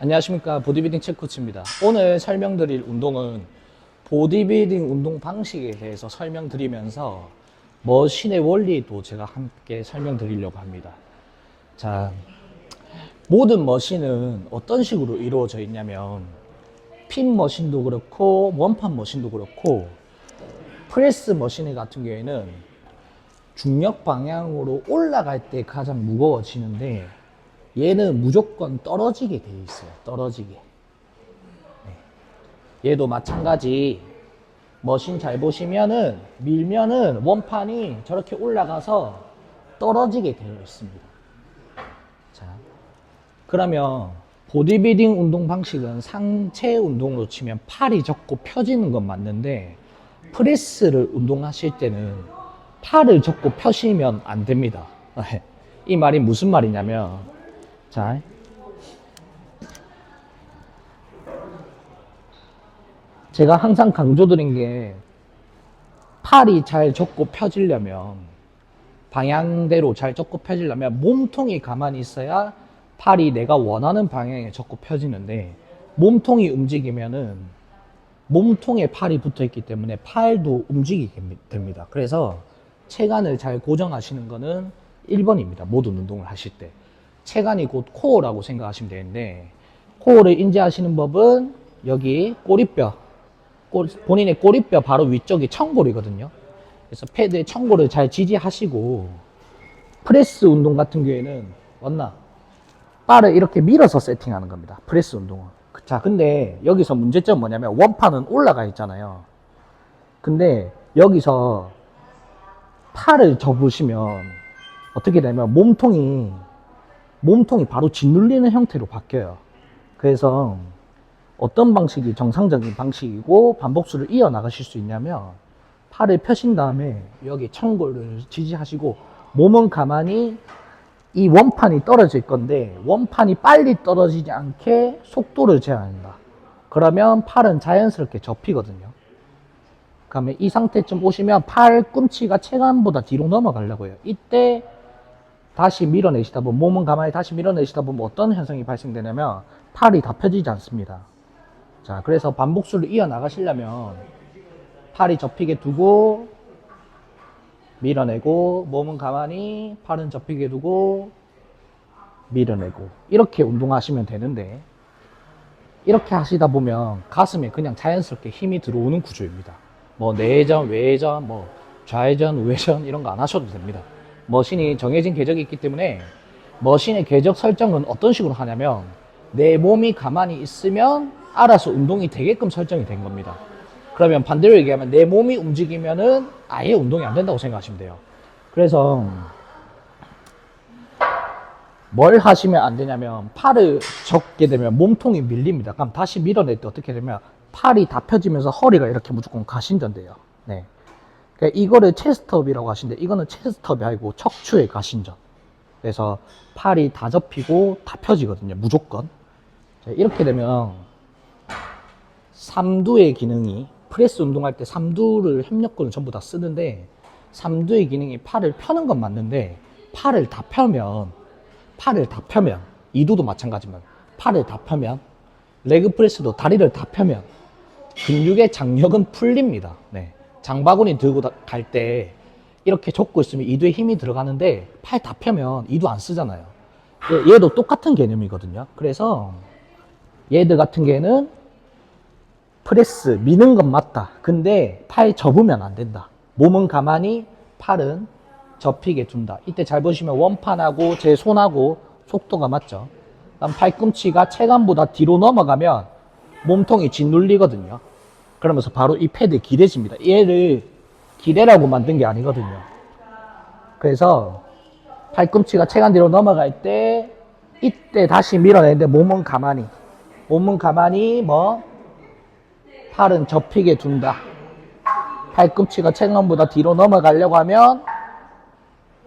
안녕하십니까. 보디빌딩 체코치입니다. 오늘 설명드릴 운동은 보디빌딩 운동 방식에 대해서 설명드리면서 머신의 원리도 제가 함께 설명드리려고 합니다. 자 모든 머신은 어떤 식으로 이루어져 있냐면 핀 머신도 그렇고 원판 머신도 그렇고 프레스 머신 같은 경우에는 중력 방향으로 올라갈 때 가장 무거워지는데 얘는 무조건 떨어지게 되어 있어요. 떨어지게. 네. 얘도 마찬가지. 머신 잘 보시면은 밀면은 원판이 저렇게 올라가서 떨어지게 되어 있습니다. 자, 그러면 보디빌딩 운동 방식은 상체 운동으로 치면 팔이 접고 펴지는 건 맞는데 프레스를 운동하실 때는 팔을 접고 펴시면 안 됩니다. 이 말이 무슨 말이냐면 자. 제가 항상 강조드린 게 팔이 잘 접고 펴지려면 방향대로 잘 접고 펴지려면 몸통이 가만히 있어야 팔이 내가 원하는 방향에 접고 펴지는데 몸통이 움직이면은 몸통에 팔이 붙어 있기 때문에 팔도 움직이게 됩니다. 그래서 체간을 잘 고정하시는 거는 1번입니다. 모든 운동을 하실 때. 체간이 곧 코어라고 생각하시면 되는데 코어를 인지하시는 법은 여기 꼬리뼈 꼬- 본인의 꼬리뼈 바로 위쪽이 청골이거든요. 그래서 패드에 청골을 잘 지지하시고 프레스 운동 같은 경우에는 맞나 바를 이렇게 밀어서 세팅하는 겁니다. 프레스 운동은. 자 근데 여기서 문제점 뭐냐면 원판은 올라가 있잖아요. 근데 여기서 팔을 접으시면 어떻게 되냐면 몸통이 몸통이 바로 짓눌리는 형태로 바뀌어요. 그래서 어떤 방식이 정상적인 방식이고 반복수를 이어나가실 수 있냐면 팔을 펴신 다음에 여기 청골을 지지하시고 몸은 가만히 이 원판이 떨어질 건데 원판이 빨리 떨어지지 않게 속도를 제한한다. 그러면 팔은 자연스럽게 접히거든요. 그러면 이 상태쯤 오시면 팔 꿈치가 체간보다 뒤로 넘어가려고 해요. 이때 다시 밀어내시다 보면 몸은 가만히 다시 밀어내시다 보면 어떤 현상이 발생되냐면 팔이 다 펴지지 않습니다. 자, 그래서 반복수를 이어나가시려면 팔이 접히게 두고 밀어내고 몸은 가만히 팔은 접히게 두고 밀어내고 이렇게 운동하시면 되는데 이렇게 하시다 보면 가슴에 그냥 자연스럽게 힘이 들어오는 구조입니다. 뭐 내전, 외전, 뭐 좌회전, 우회전 이런 거 안 하셔도 됩니다. 머신이 정해진 궤적이 있기 때문에 머신의 궤적 설정은 어떤 식으로 하냐면 내 몸이 가만히 있으면 알아서 운동이 되게끔 설정이 된 겁니다. 그러면 반대로 얘기하면 내 몸이 움직이면은 아예 운동이 안 된다고 생각하시면 돼요. 그래서 뭘 하시면 안 되냐면 팔을 접게 되면 몸통이 밀립니다. 그럼 다시 밀어낼 때 어떻게 되면 팔이 다 펴지면서 허리가 이렇게 무조건 가신전돼요. 네. 그러니까 이거를 체스트업이라고 하시는데 이거는 체스트업이 아니고 척추의 가신전. 그래서 팔이 다 접히고 다 펴지거든요. 무조건. 자, 이렇게 되면 삼두의 기능이 프레스 운동할 때 삼두를 협력근을 전부 다 쓰는데 삼두의 기능이 팔을 펴는 건 맞는데 팔을 다 펴면 팔을 다 펴면 이두도 마찬가지만 팔을 다 펴면 레그 프레스도 다리를 다 펴면 근육의 장력은 풀립니다. 네. 장바구니 들고 갈 때 이렇게 접고 있으면 이두에 힘이 들어가는데 팔 다 펴면 이두 안 쓰잖아요. 얘- 얘도 똑같은 개념이거든요. 그래서 얘들 같은 경우에는 프레스 미는 건 맞다. 근데 팔 접으면 안 된다. 몸은 가만히 팔은 접히게 둔다. 이때 잘 보시면 원판하고 제 손하고 속도가 맞죠. 팔꿈치가 체간보다 뒤로 넘어가면 몸통이 짓눌리거든요. 그러면서 바로 이 패드 기대집니다. 얘를 기대라고 만든 게 아니거든요. 그래서 팔꿈치가 체간 뒤로 넘어갈 때 이때 다시 밀어내는데 몸은 가만히 몸은 가만히 뭐 팔은 접히게 둔다. 팔꿈치가 체간보다 뒤로 넘어가려고 하면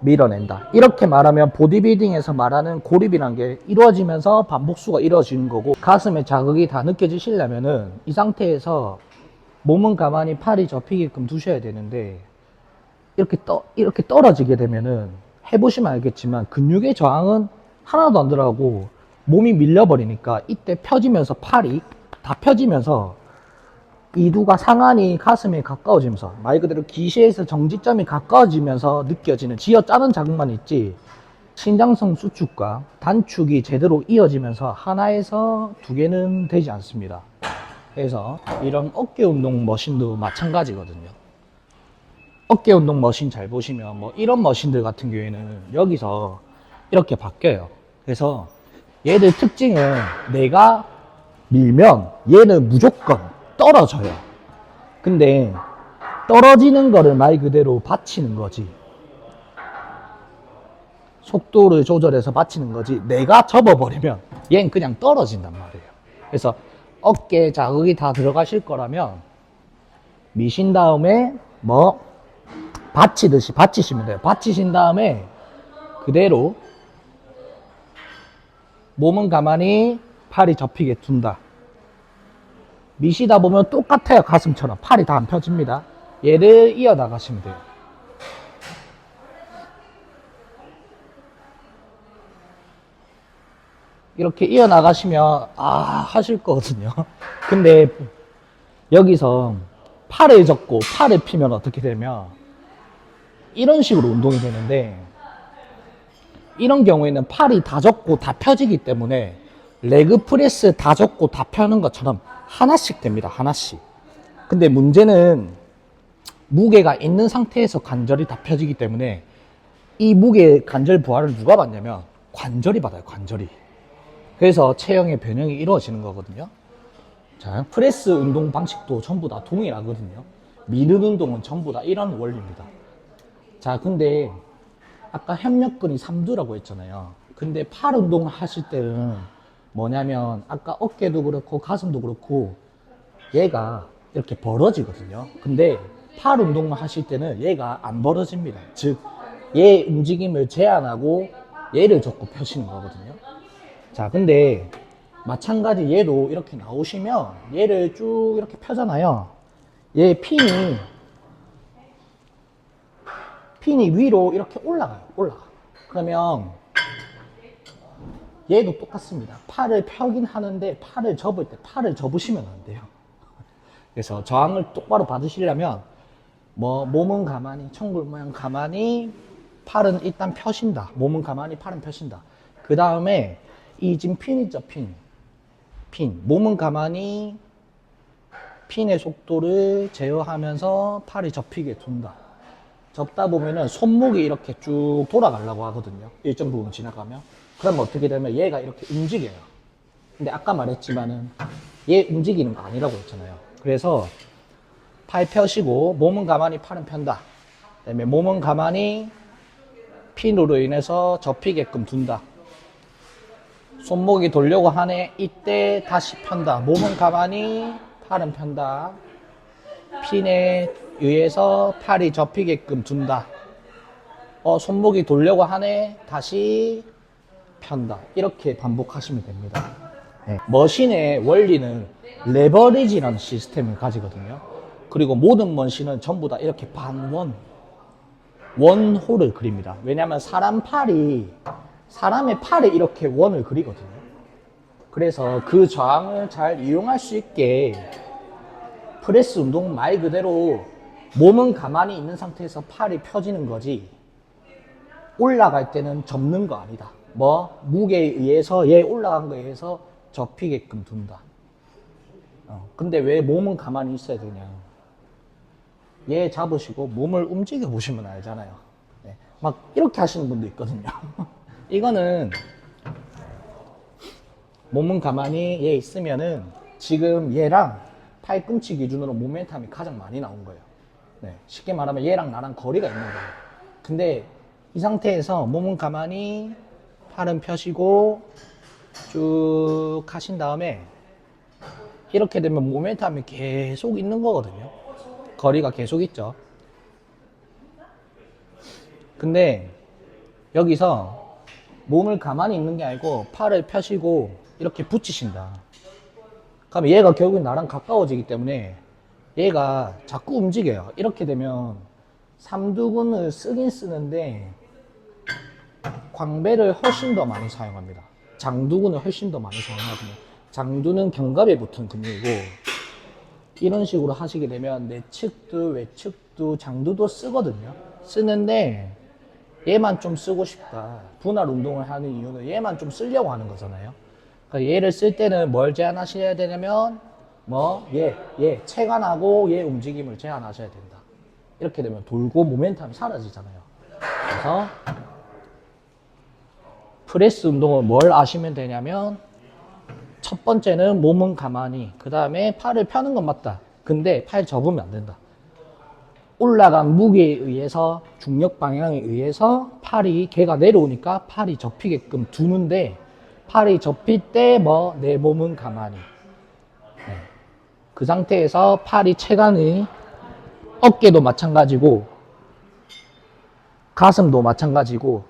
밀어낸다. 이렇게 말하면 보디빌딩에서 말하는 고립이란 게 이루어지면서 반복수가 이루어지는 거고 가슴에 자극이 다 느껴지시려면은 이 상태에서 몸은 가만히 팔이 접히게끔 두셔야 되는데 이렇게 떠 이렇게 떨어지게 되면은 해보시면 알겠지만 근육의 저항은 하나도 안 들어가고 몸이 밀려버리니까 이때 펴지면서 팔이 다 펴지면서 이두가 상안이 가슴에 가까워지면서 말 그대로 기시에서 정지점이 가까워지면서 느껴지는 쥐어 짜는 자극만 있지 신장성 수축과 단축이 제대로 이어지면서 하나에서 두 개는 되지 않습니다. 그래서 이런 어깨 운동 머신도 마찬가지거든요. 어깨 운동 머신 잘 보시면 뭐 이런 머신들 같은 경우에는 여기서 이렇게 바뀌어요. 그래서 얘들 특징은 내가 밀면 얘는 무조건 떨어져요. 근데 떨어지는 거를 말 그대로 받치는 거지. 속도를 조절해서 받치는 거지. 내가 접어버리면 얘는 그냥 떨어진단 말이에요. 그래서 어깨 자극이 다 들어가실 거라면 미신 다음에 뭐 받치듯이 받치시면 돼요. 받치신 다음에 그대로 몸은 가만히 팔이 접히게 둔다. 미시다 보면 똑같아요. 가슴처럼. 팔이 다 안 펴집니다. 얘를 이어 나가시면 돼요. 이렇게 이어 나가시면 아 하실 거거든요. 근데 여기서 팔을 접고 팔을 피면 어떻게 되면 이런 식으로 운동이 되는데 이런 경우에는 팔이 다 접고 다 펴지기 때문에 레그 프레스 다 접고 다 펴는 것처럼 하나씩 됩니다. 하나씩. 근데 문제는 무게가 있는 상태에서 관절이 다 펴지기 때문에 이 무게 관절 부하를 누가 받냐면 관절이 받아요. 관절이. 그래서 체형의 변형이 이루어지는 거거든요. 자, 프레스 운동 방식도 전부 다 동일하거든요. 미는 운동은 전부 다 이런 원리입니다. 자, 근데 아까 협력근이 3두라고 했잖아요. 근데 팔 운동을 하실 때는 뭐냐면 아까 어깨도 그렇고 가슴도 그렇고 얘가 이렇게 벌어지거든요. 근데 팔 운동을 하실 때는 얘가 안 벌어집니다. 즉, 얘 움직임을 제한하고 얘를 접고 펴시는 거거든요. 자, 근데 마찬가지 얘도 이렇게 나오시면 얘를 쭉 이렇게 펴잖아요. 얘 핀이 핀이 위로 이렇게 올라가요. 올라가. 그러면 얘도 똑같습니다. 팔을 펴긴 하는데 팔을 접을 때 팔을 접으시면 안 돼요. 그래서 저항을 똑바로 받으시려면 뭐 몸은 가만히 청굴 모양 가만히 팔은 일단 펴신다. 몸은 가만히 팔은 펴신다. 그 다음에 이 지금 핀 있죠 핀. 핀. 몸은 가만히 핀의 속도를 제어하면서 팔이 접히게 둔다. 접다 보면은 손목이 이렇게 쭉 돌아가려고 하거든요. 일정 부분 지나가면. 그러면 어떻게 되면 얘가 이렇게 움직여요. 근데 아까 말했지만은 얘 움직이는 거 아니라고 했잖아요. 그래서 팔 펴시고 몸은 가만히 팔은 편다. 그다음에 몸은 가만히 핀으로 인해서 접히게끔 둔다. 손목이 돌려고 하네. 이때 다시 편다. 몸은 가만히 팔은 편다. 핀에 의해서 팔이 접히게끔 둔다. 어, 손목이 돌려고 하네. 다시 편다. 이렇게 반복하시면 됩니다. 네. 머신의 원리는 레버리지라는 시스템을 가지거든요. 그리고 모든 머신은 전부 다 이렇게 반원, 원호를 그립니다. 왜냐하면 사람 팔이, 사람의 팔에 이렇게 원을 그리거든요. 그래서 그 저항을 잘 이용할 수 있게 프레스 운동 말 그대로 몸은 가만히 있는 상태에서 팔이 펴지는 거지 올라갈 때는 접는 거 아니다. 뭐 무게에 의해서 얘 올라간 거에 의해서 접히게끔 둔다. 어, 근데 왜 몸은 가만히 있어야 되냐? 얘 잡으시고 몸을 움직여 보시면 알잖아요. 네, 막 이렇게 하시는 분도 있거든요. 이거는 몸은 가만히 얘 있으면은 지금 얘랑 팔꿈치 기준으로 모멘텀이 가장 많이 나온 거예요. 네, 쉽게 말하면 얘랑 나랑 거리가 있는 거예요. 근데 이 상태에서 몸은 가만히 팔은 펴시고 쭉 하신 다음에 이렇게 되면 모멘텀이 계속 있는 거거든요. 거리가 계속 있죠. 근데 여기서 몸을 가만히 있는 게 아니고 팔을 펴시고 이렇게 붙이신다. 그럼 얘가 결국엔 나랑 가까워지기 때문에 얘가 자꾸 움직여요. 이렇게 되면 삼두근을 쓰긴 쓰는데 광배를 훨씬 더 많이 사용합니다. 장두근을 훨씬 더 많이 사용하거든요. 장두는 견갑에 붙은 근육이고 이런 식으로 하시게 되면 내측도 외측도 장두도 쓰거든요. 쓰는데 얘만 좀 쓰고 싶다. 분할 운동을 하는 이유는 얘만 좀 쓰려고 하는 거잖아요. 그러니까 얘를 쓸 때는 뭘 제한하셔야 되냐면 뭐 얘, 얘 체간하고 얘 움직임을 제한하셔야 된다. 이렇게 되면 돌고 모멘텀이 사라지잖아요. 그래서 프레스 운동은 뭘 아시면 되냐면 첫 번째는 몸은 가만히 그 다음에 팔을 펴는 건 맞다. 근데 팔 접으면 안 된다. 올라간 무게에 의해서 중력 방향에 의해서 팔이 개가 내려오니까 팔이 접히게끔 두는데 팔이 접힐 때 뭐 내 몸은 가만히 네. 그 상태에서 팔이 체간이 어깨도 마찬가지고 가슴도 마찬가지고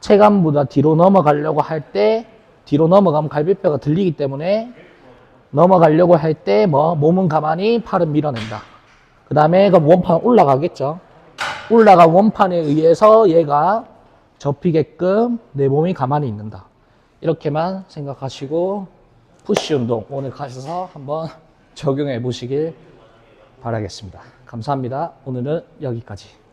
체간보다 뒤로 넘어가려고 할 때 뒤로 넘어가면 갈비뼈가 들리기 때문에 넘어가려고 할 때 뭐 몸은 가만히 팔은 밀어낸다. 그 다음에 그 원판 올라가겠죠. 올라간 원판에 의해서 얘가 접히게끔 내 몸이 가만히 있는다. 이렇게만 생각하시고 푸시 운동 오늘 가셔서 한번 적용해 보시길 바라겠습니다. 감사합니다. 오늘은 여기까지.